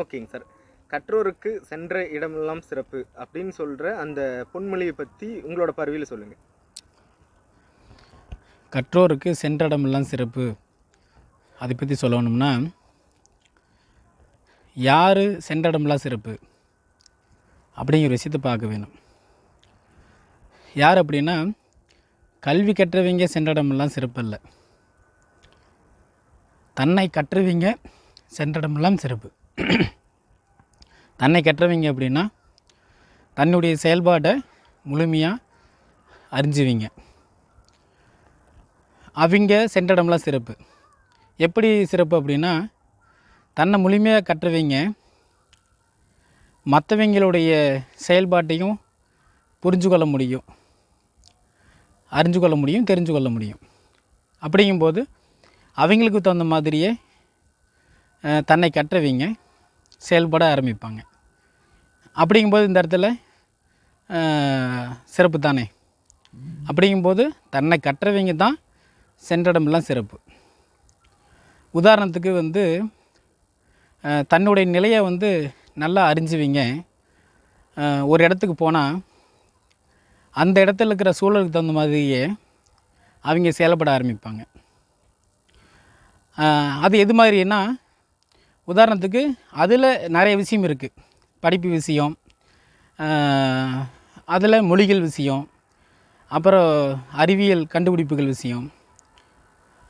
ஓகேங்க சார். கற்றோருக்கு சென்ற இடமெல்லாம் சிறப்பு அப்படின்னு சொல்கிற அந்த பொன்மொழியை பற்றி உங்களோட பார்வையில் சொல்லுங்கள் கற்றோருக்கு சென்ற இடமெல்லாம் சிறப்பு. அதை பற்றி சொல்லணும்னா யார் சென்ற இடமெல்லாம் சிறப்பு? அப்படிங்கிற விஷயத்தை பார்க்க வேணும். யார் அப்படின்னா கல்வி கற்றவங்க சென்ற இடமெல்லாம் சிறப்பு இல்லை தன்னை கற்றவங்க சென்ற இடமெல்லாம் சிறப்பு. தன்னை கற்றவங்க அப்படின்னா தன்னுடைய செயல்பாடை முழுமையாக அறிஞ்சுவீங்க. அவங்க சென்ற இடம்லாம் சிறப்பு. எப்படி சிறப்பு அப்படின்னா தன்னை முழுமையாக கற்றவங்க மற்றவங்களுடைய செயல்பாட்டையும் புரிஞ்சு கொள்ள முடியும். அறிஞ்சு கொள்ள முடியும் தெரிஞ்சு கொள்ள முடியும். அப்படிங்கும்போது அவங்களுக்கு தகுந்த மாதிரியே தன்னை கற்றவங்க செயல்பட ஆரம்பிப்பாங்க. அப்படிங்கும்போது இந்த இடத்துல சிறப்பு தானே? அப்படிங்கும்போது தன்னை கற்றவங்க தான் சென்றடமெல்லாம் சிறப்பு. உதாரணத்துக்கு வந்து தன்னுடைய நிலையை வந்து நல்லா அறிஞ்சுவீங்க. ஒரு இடத்துக்கு போனால் அந்த இடத்துல இருக்கிற சூழலுக்கு தகுந்த மாதிரியே அவங்க செயல்பட ஆரம்பிப்பாங்க. அது எது மாதிரின்னா உதாரணத்துக்கு அதில் நிறைய விஷயம் இருக்குது படிப்பு விஷயம் அதில் மொழிகள் விஷயம் அப்புறம் அறிவியல் கண்டுபிடிப்புகள் விஷயம்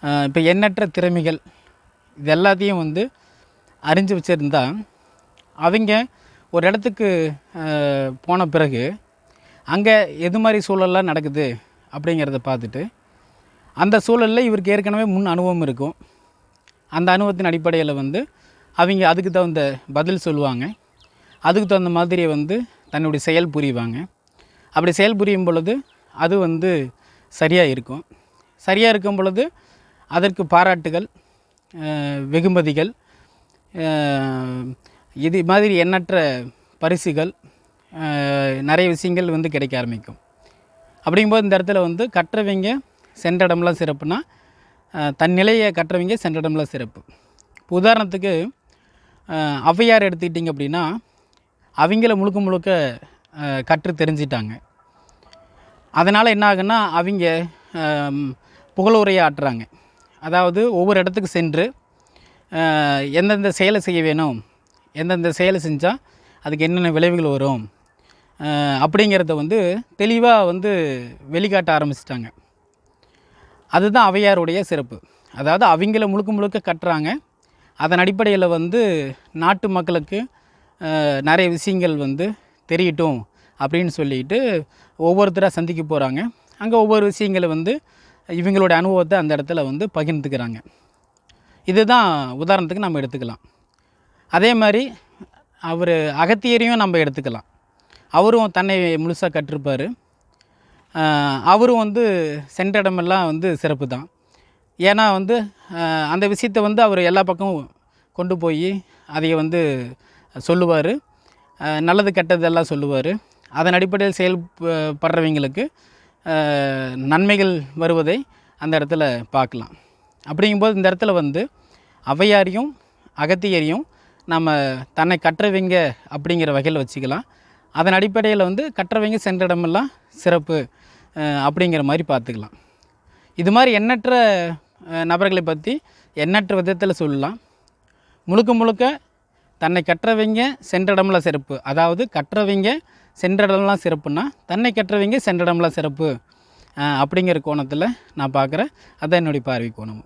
இப்போ எண்ணற்ற திறமைகள் இது எல்லாத்தையும் வந்து அறிஞ்சு வச்சுருந்தா அவங்க ஒரு இடத்துக்கு போன பிறகு அங்கே எது மாதிரி சூழல்லாம் நடக்குது அப்படிங்கிறத பார்த்துட்டு அந்த சூழலில் இவருக்கு ஏற்கனவே முன் அனுபவம் இருக்கும். அந்த அனுபவத்தின் அடிப்படையில் வந்து அவங்க அதுக்கு தகுந்த பதில் சொல்லுவாங்க. அதுக்கு தகுந்த மாதிரி வந்து தன்னுடைய செயல் புரிவாங்க. அப்படி செயல் புரியும் பொழுது அது வந்து சரியாக இருக்கும். சரியாக இருக்கும் பொழுது அதற்கு பாராட்டுகள் வெகுமதிகள் இது மாதிரி எண்ணற்ற பரிசுகள் நிறைய விஷயங்கள் வந்து கிடைக்க ஆரம்பிக்கும். அப்படிங்கும்போது இந்த இடத்துல வந்து கற்றவங்க சென்ற இடம்லாம் சிறப்புனா தன் நிலையை கற்றவங்க சென்ற இடம்லாம் சிறப்பு. இப்போ உதாரணத்துக்கு ஔவையார் எடுத்துக்கிட்டிங்க அப்படின்னா அவங்கள முழுக்க முழுக்க கற்று தெரிஞ்சிட்டாங்க. அதனால் என்ன ஆகுன்னா அவங்க புகழுரையை ஆட்டுறாங்க. அதாவது ஒவ்வொரு இடத்துக்கு சென்று எந்தெந்த செயலை செய்ய வேணும் எந்தெந்த செயலை செஞ்சால் அதுக்கு என்னென்ன விளைவுகள் வரும் அப்படிங்கிறத வந்து தெளிவாக வந்து வெளிக்காட்ட ஆரம்பிச்சிட்டாங்க. அதுதான் அவையாருடைய சிறப்பு. அதாவது அவங்கள முழுக்க முழுக்க கட்டுறாங்க. அதன் அடிப்படையில் வந்து நாட்டு மக்களுக்கு நிறைய விஷயங்கள் வந்து தெரியட்டும் அப்படின்னு சொல்லிட்டு ஒவ்வொருத்தராக சந்திக்க போகிறாங்க அங்கே ஒவ்வொரு விஷயங்களை வந்து இவங்களோட அனுபவத்தை அந்த இடத்துல வந்து பகிர்ந்துக்கிறாங்க. இதுதான் உதாரணத்துக்கு நம்ம எடுத்துக்கலாம். அதே மாதிரி அவர் அகத்தியரையும் நம்ம எடுத்துக்கலாம். அவரும் தன்னை முழுசாக கற்றிருப்பார். அவரும் வந்து சென்ற இடமெல்லாம் வந்து சிறப்பு தான் ஏன்னா வந்து அந்த விஷயத்தை வந்து அவர் எல்லா பக்கமும் கொண்டு போய் அதை வந்து சொல்லுவார். நல்லது கெட்டதெல்லாம் சொல்லுவார். அதன் அடிப்படையில் செயல்படுறவங்களுக்கு நன்மைகள் வருவதை அந்த இடத்துல பார்க்கலாம். அப்படிங்கும்போது இந்த இடத்துல வந்து ஔவையாரையும் அகத்தியரையும் நம்ம தன்னை கற்றவங்க அப்படிங்கிற வகையில் வச்சுக்கலாம். அதன் அடிப்படையில் வந்து கற்றவங்க சென்ற இடமெல்லாம் சிறப்பு அப்படிங்கிற மாதிரி பார்த்துக்கலாம். இது மாதிரி எண்ணற்ற நபர்களை பற்றி எண்ணற்ற விதத்தில் சொல்லலாம். முழுக்க முழுக்க தன்னை கற்றவங்க சென்ற சிறப்பு. அதாவது கற்றவங்க சென்ற இடம்லாம் சிறப்புன்னா தன்னை கற்றவங்க சென்ற இடம்லாம் சிறப்பு அப்படிங்கிற கோணத்தில் நான் பார்க்குறேன் அதான் என்னுடைய பார்வை கோணம்.